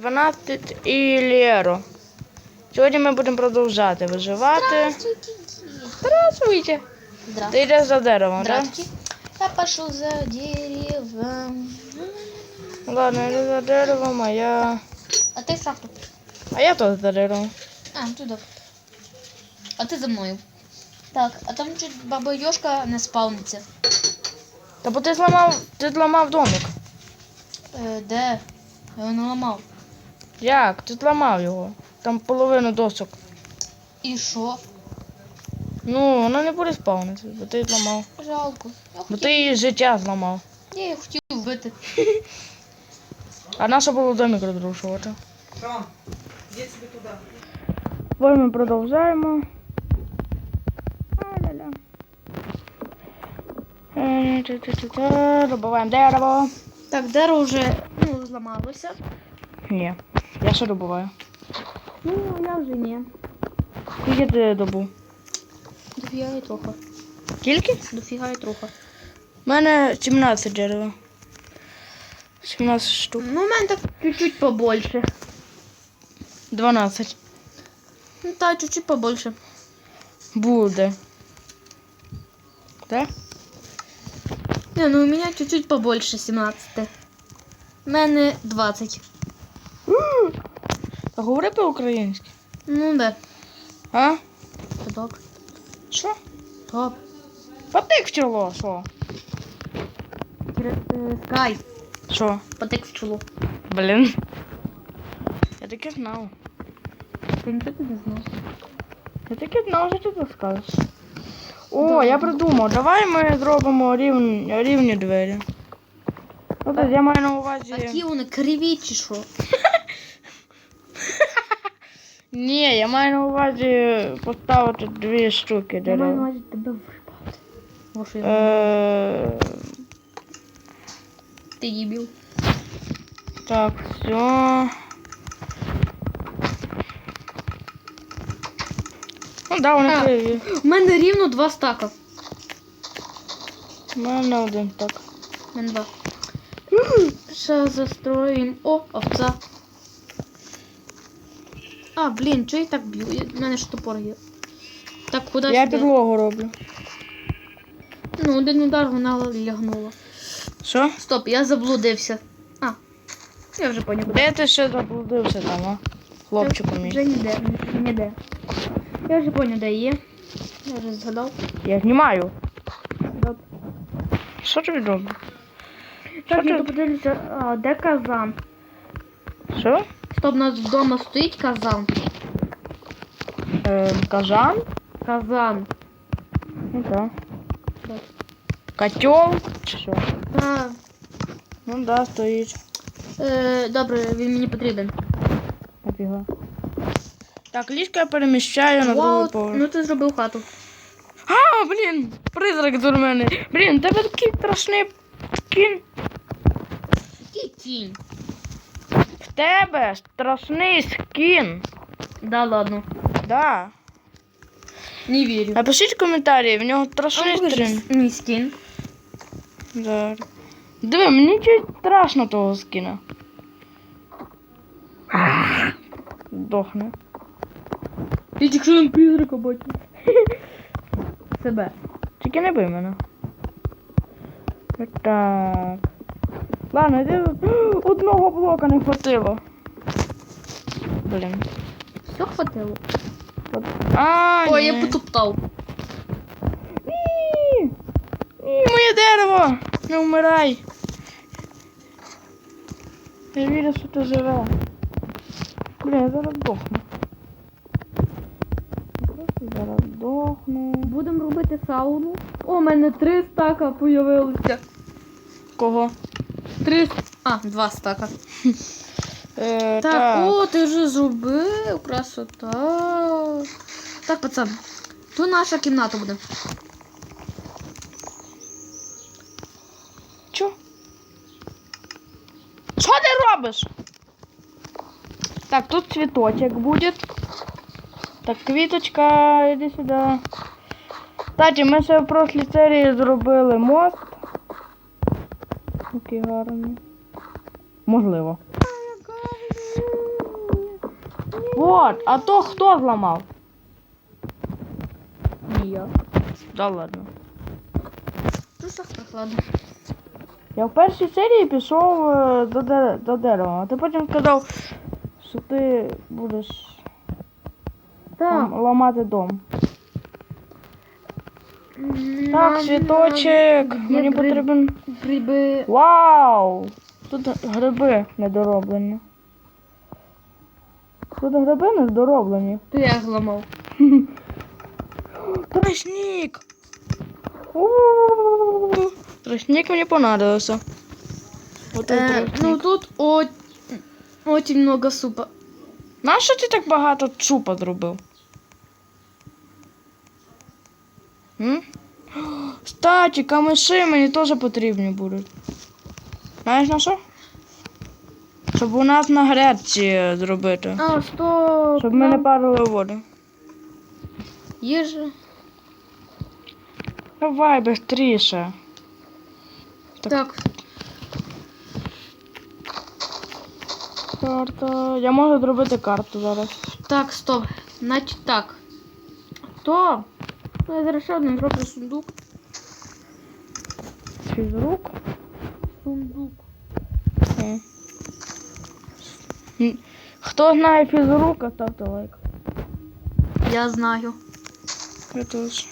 12 і Лєро. Сьогодні ми будемо продовжати виживати. Здравствуйте, дети. Здравствуйте. Ти Здравствуйте. йдеш за деревом, так? Здравствуйте. Я пошел за деревом. Ладно, йду за деревом, а я. А ты сам тут. А я тут за деревом. А, туда. А ты за мною. Так, а там чуть баба Ёшка не спавниться. Та бо ти зламав, ти зламав домик. Е, де? Я його не ламав. Як? Ти зламав його. Там половину досок. І що? Ну, вона не буде спавнити, бо ти зламав. Жалко. Я Бо хотів, ти її життя зламав. я хотів вбити. А наша було домик розрушувати. Ром, иди себе туда. Ось ми продовжаємо. А-ля-ля. Е. Добуваємо дерево. Так, дерево вже ну, зламалося. Ні, я ще добуваю. Ну, я вже ні. Скільки ти добув? Дофіга і трохи. Скільки? Дофіга і трохи. У мене 17 дерева. 17 штук. Ну, у мене так чуть-чуть побольше. 12. Ну, так, чуть-чуть побольше. Буде. Так? Не, ну у меня чуть-чуть побольше 17. У мене 20. Та говори по-українськи. Ну да. А? Це добре. Що? Топ. Потик в чоло, що? Скай. Що? Потик в чоло. Блін. Я таке знав. Ти нічого не знав. Я таке знав, що ти це скажеш. О, я придумав. Давай ми зробимо рівні, рівні двері. Ну, тобто я маю на увазі. Такі вони криві чи що? Ні, я маю на увазі поставити дві штуки Я маю на дерев. увазі тебе випати. Бо що я Е, ти дебіл. так, все. Ну да, вони А. криві. У мене рівно два стака. У мене один так. У мене два. Ще застроїм. О, овца. А, блін, чого я так б'ю? У мене ж топор є. Так, куди Я сюди? підлогу роблю. Ну, один удар вона лягнула. Що? Стоп, я заблудився. А, я вже поняв. куди. Де ти ще заблудився там, а? Хлопчику мій. Вже ніде, ніде. Я вже поняв, де є. Я вже згадав. Я знімаю. Що тобі роблю? Так, ти- я подивлюся, а, де казан? Що? Стоп, у нас вдома стоїть казан. Е, кажан? Казан. Ну так. Так. Котел? Чи що? А, Ну да, стоїть. е, добре, він мені потрібен. Нафіга. Так, ліжко я переміщаю на Вау, другий поверх. ну ти зробив хату. А, блін, призрак до мене. Блін, у тебе такий страшний кінь. Який кінь? Тебе страшний скін. Да ладно. Да. Не вірю. Напишіть в коментарі, в нього страшний стрім. Мій скін. Зараз. Диви, мені чуть страшно того скіна. Дохне. Ти якщо він призрака бачиш. Себе. Тільки не бий мене. Так. Ладно, йди. Одного блока не хватило. Блін. Все хватило. А, Ой, ні. я потоптав. Ні. Ні, моє дерево! Не вмирай. Я вірю, що ти живе. Блін, я зараз дохну. Зараз дохну. Будемо робити сауну. О, у мене три стака появилося. Кого? Три. А, два стака. Е, Так, так. о, ти вже зробив. Красота. Так, пацан. Тут наша кімната буде. Чо? Що ти робиш? Так, тут цветочек будет. Так, квіточка, іди сюди. Кстати, ми ще в прошлій серії зробили мост. Який гарний. Можливо. Вот, а то хто зламав? Ні, я. Да ладно. В трусах прохладно. Я в першій серії пішов е, до, де- до дерева, а ти потім сказав, що ти будеш лам- ламати дом. Так, цвіточок. Мені потрібен. Гриби. Вау! Тут гриби недороблені. Тут гриби недороблені. То я зламав. Тростник! Тростник мені понадобився. Вот Е, ну тут о... очень много супа. Нащо ти так багато чупа зробив? М? Кстати, камиші мені теж потрібні будуть. Знаєш на що? Щоб у нас на грядці зробити. А, стоп. Щоб ми не парили воду. Їжа. Давай быстріше. Так. Так. Карта. Я можу зробити карту зараз. Так, стоп. Значить так. То. Ну, я зараз ще один зроблю сундук. Фізрук. Сундук. М. М. Хто знає фізрука, ставте лайк. Я знаю. Я теж.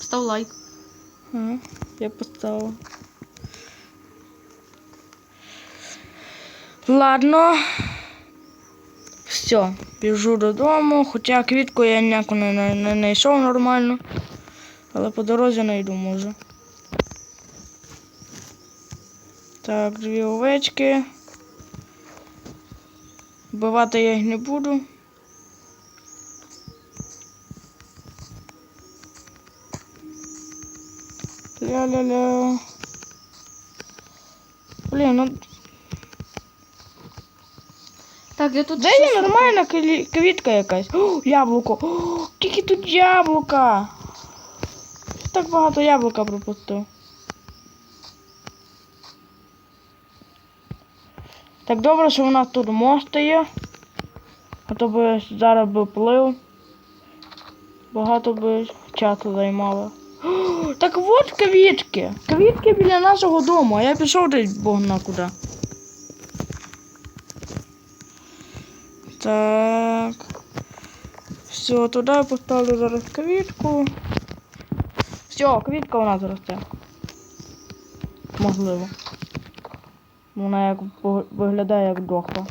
Став лайк. Ага, я поставила. Ладно. Все, біжу додому, хоча квітку я ніяку не знайшов нормально. Але по дорозі знайду може. Так, дві овечки. Вбивати я їх не буду. Ля-ля-ля. Блін, ну Так, я тут. де є нормальна квітка якась? О, яблуко. О, тільки тут яблука. Так багато яблука пропустив. Так добре, що у нас тут мост є. А то би зараз би плив. Багато би часу займало. Так от квітки. Квітки біля нашого дому, а я пішов десь бог на куди. Так. Все, туди я поставлю зараз квітку. Все, квітка у нас росте. Можливо. Вона як виглядає як дохла.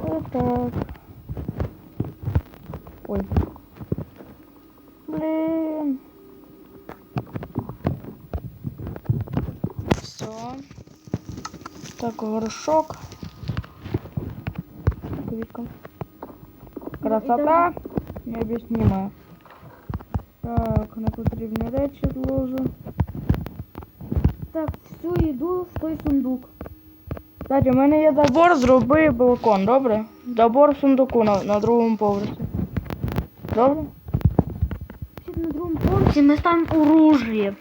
Отак. Ой. Блін. Все. Так, горшок. Квітка. Красота. Необ'яснима. Так, непотрібні речі зложу. Так, всю йду в той сундук. Кстати, у мене є забор, зроби балкон, добре? Забор в сундуку на, на другому поверсі. Добре? На другому поверсі ми там оружие.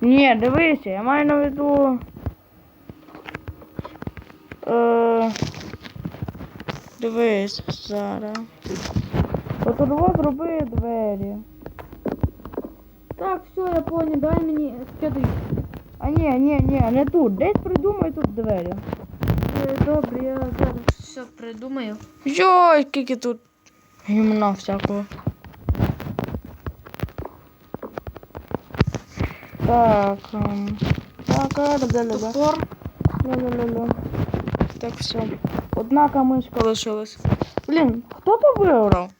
Ні, дивися, я маю на виду. Е, дивись. От от зроби двері. Так, все, я понял, дай мені скидай. А ні, ні, ні, не тут. Десь придумай тут двері. Е, Добре, я зараз все придумаю. Йой, скільки тут гімна всякого. Так, ем, так, а, да, да, да. Топор. Ля-ля-ля-ля. Так, все. Одна камишка лишилась. Блін, хто то виграв?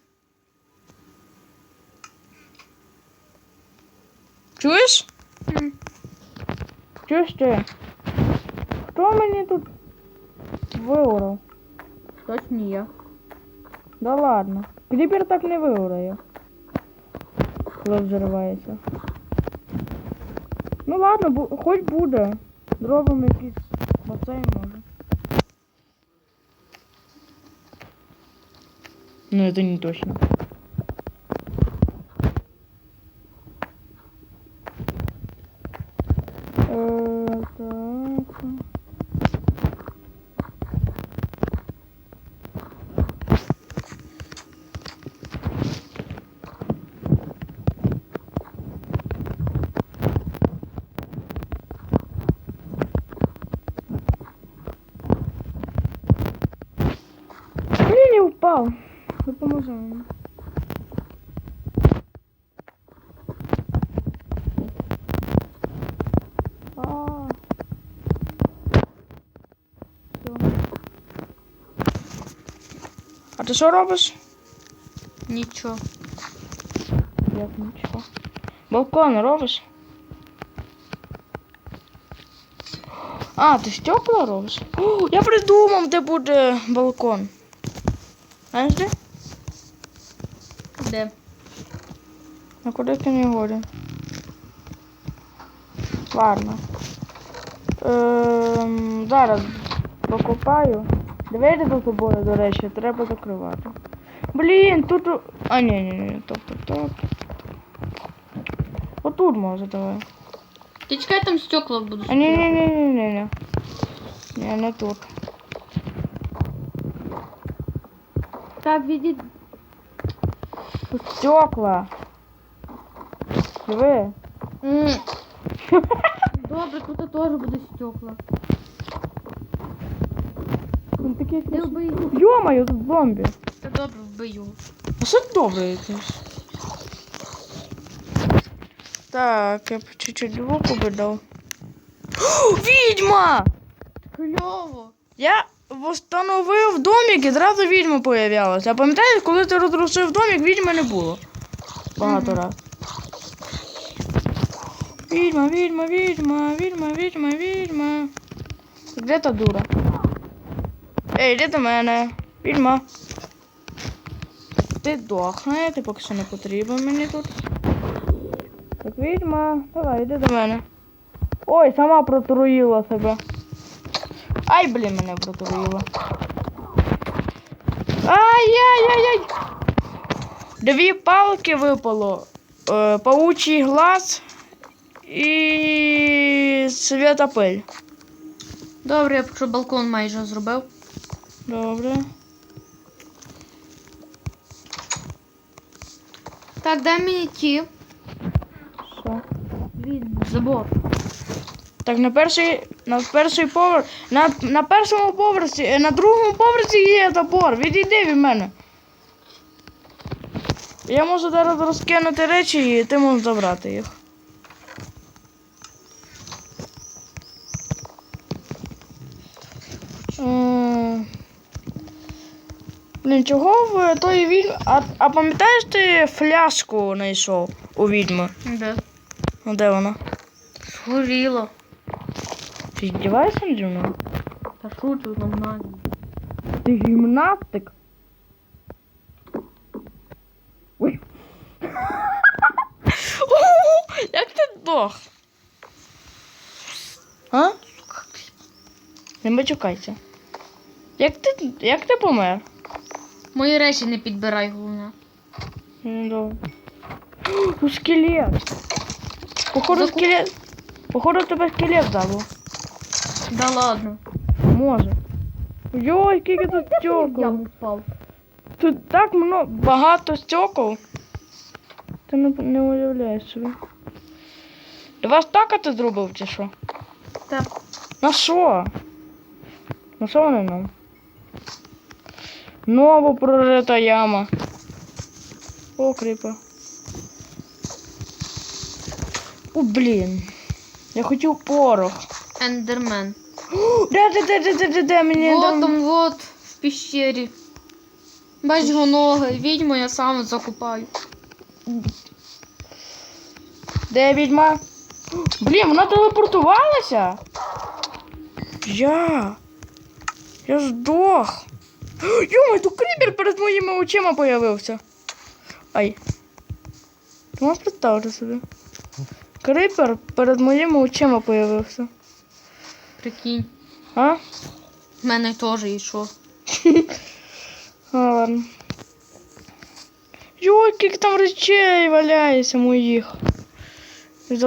Чуєш? М. Чуєш ти? Хто мені тут виграв? Точно я. Да ладно. Кріпер так не виграє. Коли взривається. Ну ладно, бу- хоч буде. Зробимо якийсь басейн може. Но это не точно. упал. знаю. А. Всё. А ти що робиш? Нічого. Як нічого. Балкон робиш? А, ти стекла робиш? О, я придумав, де буде балкон. Знаєш де? Де? А куди ти не годен? Ладно. Ем, зараз покупаю. Двері за тобою, до речі, треба закривати. Блін, тут. А, ні, ні, ні, топ, топ, топ. Отут може давай. Ти чекай, там стекла будуть. А ні, ні, ні, ні, ні, ні. Ні, не тут. Так, відійди. Тут стекла. М. Добре, тут теж буде стекла. Він такий. Не вбий. Йомаю, тут зомбі. Та добре, вбию. А що добре якийсь? Так, я б чуть-чуть звуку би дав. Відьма! Кльово. Я встановив домик і зразу відьма появлялася. А пам'ятаєш, коли ти розрушив домик, відьми не було. Багато Мгм. раз. Відьма, відьма, відьма, відьма, відьма, відьма. Де та дура? Ей, де до мене? Відьма. Ти дохне, ти поки що не потрібен мені тут. Так, відьма, давай, іди до мене. Ой, сама протруїла себе. Ай, блін, мене протруїло. Ай-яй-яй-яй. Дві палки випало. Е, паучий глаз і святопель. Добре, я вже балкон майже зробив. Добре. Так, дай мені ті. Що? Забор. Так, на перший, на перший поверх. На, на першому поверсі, е, на другому поверсі є забор. Відійди від мене. Я можу зараз розкинути речі і ти можеш забрати їх. Блін, чого в тої відьми. А, а пам'ятаєш ти фляжку знайшов у відьми? Де? Ну де вона? Згоріло. Ти здіваєшся наді мною? Та шучу нормально. Ти гімнастик? Ой. Як ти дох? А? Не мачукайся. Як ти, як ти помер? Мої речі не підбирай, головне. Ну, добре. О, скелет. Походу Заку- скелет. Походу тебе скелет забув. Да ладно. Може. Йой, скільки тут стекол. Тут так много, багато стекол. Ти не, не уявляєш собі. Два стака ти зробив чи що? Та На що? На що вони нам? Ново прорита яма. О, кріпа. О, блін. Я хотів порох. Ендермен. О, Де, де, де, де, де, де, де мені Вот там, вот, в пещері. Бач його ноги. Відьму я сам закупаю. Де відьма? Блін, вона телепортувалася. Я. Я здох. Йома, тут крібер перед моїми очима появився. Ай. Ти можеш представити собі? Крипер перед моїми очима появився. Прикинь. А? В мене теж йшов. Ладно. Йой, як там речей валяється моїх.